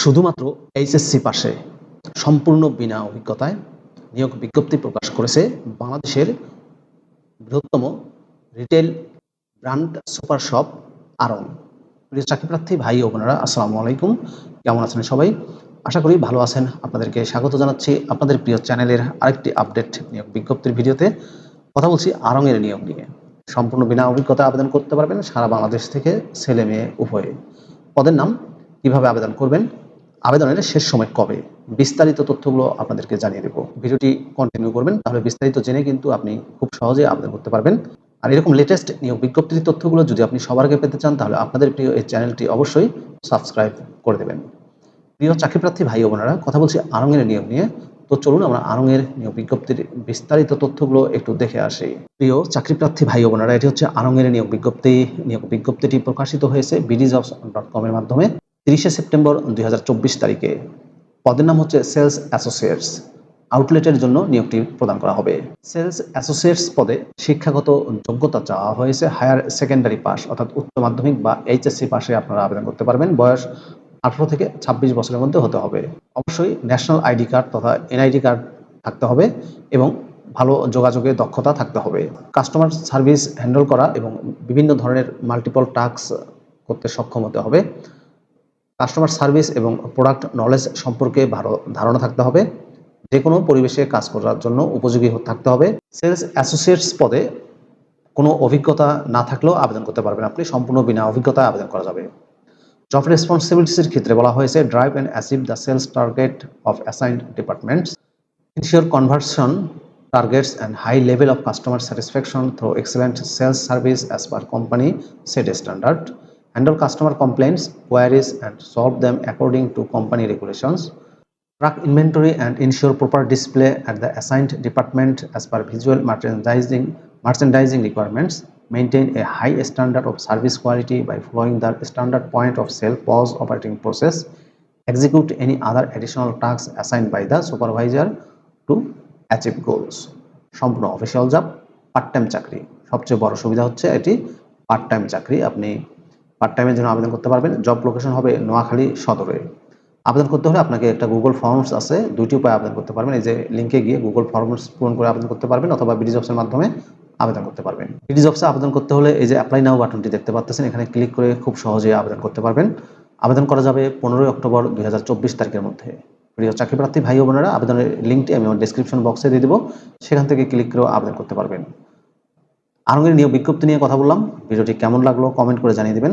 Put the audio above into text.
শুধুমাত্র এইচএসসি পাশে সম্পূর্ণ বিনা অভিজ্ঞতায় নিয়োগ বিজ্ঞপ্তি প্রকাশ করেছে বাংলাদেশের বৃহত্তম retail brand super shop Aarong প্রিয় চাকরি প্রার্থী ভাই ও বোনেরা, আসসালামু আলাইকুম। কেমন আছেন সবাই? আশা করি ভালো আছেন। আপনাদেরকে স্বাগত জানাচ্ছি আপনাদের প্রিয় চ্যানেলের আরেকটি আপডেট নিয়োগ বিজ্ঞপ্তির ভিডিওতে। কথা বলছি আরঙের নিয়োগ নিয়ে। সম্পূর্ণ বিনা অভিজ্ঞতা আবেদন করতে পারবেন সারা বাংলাদেশ থেকে ছেলে মেয়ে উভয়ে। পদের নাম কীভাবে আবেদন করবেন আবেদনের শেষ সময় কবে? বিস্তারিত তথ্যগুলো আপনাদেরকে জানিয়ে দেবো। ভিডিওটি কন্টিনিউ করবেন, তাহলে বিস্তারিত জেনে কিন্তু আপনি খুব সহজে আবেদন করতে পারবেন। আর এরকম লেটেস্ট নিয়োগ বিজ্ঞপ্তির তথ্যগুলো যদি আপনি সবার আগে পেতে চান, তাহলে আপনাদের প্রিয় এই চ্যানেলটি অবশ্যই সাবস্ক্রাইব করে দেবেন। প্রিয় চাকরিপ্রার্থী ভাই বোনেরা, কথা বলছি আরঙের নিয়োগ নিয়ে। তো চলুন আমরা আরঙের নিয়োগ বিজ্ঞপ্তির বিস্তারিত তথ্যগুলো একটু দেখে আসি। প্রিয় চাকরিপ্রার্থী ভাই বোনেরা, এটি হচ্ছে আরঙের নিয়োগ বিজ্ঞপ্তি। নিয়োগ বিজ্ঞপ্তিটি প্রকাশিত হয়েছে বিডি জবস ডট কমের মাধ্যমে। তিরিশে সেপ্টেম্বর দুই হাজার চব্বিশ তারিখে। পদের নাম হচ্ছে সেলস অ্যাসোসিয়েটস। আউটলেটের জন্য নিয়োগটি প্রদান করা হবে। সেলস অ্যাসোসিয়েটস পদে শিক্ষাগত যোগ্যতা চাওয়া হয়েছে হায়ার সেকেন্ডারি পাস, অর্থাৎ উচ্চ মাধ্যমিক বা এইচএসসি পাশে আপনারা আবেদন করতে পারবেন। বয়স আঠারো থেকে ছাব্বিশ বছরের মধ্যে হতে হবে। অবশ্যই ন্যাশনাল আইডি কার্ড তথা এনআইডি কার্ড থাকতে হবে এবং ভালো যোগাযোগের দক্ষতা থাকতে হবে। কাস্টমার সার্ভিস হ্যান্ডেল করা এবং বিভিন্ন ধরনের মাল্টিপল টাস্ক করতে সক্ষম হতে হবে। কাস্টমার সার্ভিস এবং প্রোডাক্ট নলেজ সম্পর্কে ভালো ধারণা থাকতে হবে। যে কোনো পরিবেশে কাজ করার জন্য উপযোগী থাকতে হবে। সেলস অ্যাসোসিয়েটস পদে কোনো অভিজ্ঞতা না থাকলেও আবেদন করতে পারবেন আপনি। সম্পূর্ণ বিনা অভিজ্ঞতায় আবেদন করা যাবে। জব রেসপন্সিবিলিটিসের ক্ষেত্রে বলা হয়েছে drive and achieve the sales target of assigned departments ensure conversion targets and high level of customer satisfaction through excellent sales service as per company set standard handle customer complaints queries and solve them according to company regulations track inventory and ensure proper display at the assigned department as per visual merchandising merchandising requirements maintain a high standard of service quality by following the standard point of sale pause operating process execute any other additional tasks assigned by the supervisor to achieve goals সম্পূর্ণ official job part time চাকরি সবচেয়ে বড় সুবিধা হচ্ছে এটি part time চাকরি আপনি part টাইমের জন্য আবেদন করতে পারবেন। জব লোকেশন হবে নোয়াখালী সদরে। আবেদন করতে হলে আপনাকে একটা গুগল ফর্মস আছে, দুইটি উপায়ে আবেদন করতে পারবেন। এই যে লিঙ্কে গিয়ে গুগল ফর্মস পূরণ করে আবেদন করতে পারবেন অথবা বিডি জবসের মাধ্যমে আবেদন করতে পারবেন। বিডি জবসে আবেদন করতে হলে এই যে অ্যাপ্লাই নাও বাটনটি দেখতে পাচ্ছেন, এখানে ক্লিক করে খুব সহজে আবেদন করতে পারবেন। আবেদন করা যাবে পনেরোই অক্টোবর দুই হাজার চব্বিশ তারিখের মধ্যে। প্রিয় চাকরিপ্রার্থী ভাই ও বোনেরা, আবেদনের লিঙ্কটি আমি আমার ডিসক্রিপশন বক্সে দিয়ে দেবো। সেখান থেকে ক্লিক করেও আবেদন করতে পারবেন। আরঙের নিয়োগ বিজ্ঞপ্তি নিয়ে কথা বললাম। ভিডিওটি কেমন লাগল কমেন্ট করে জানিয়ে দেবেন।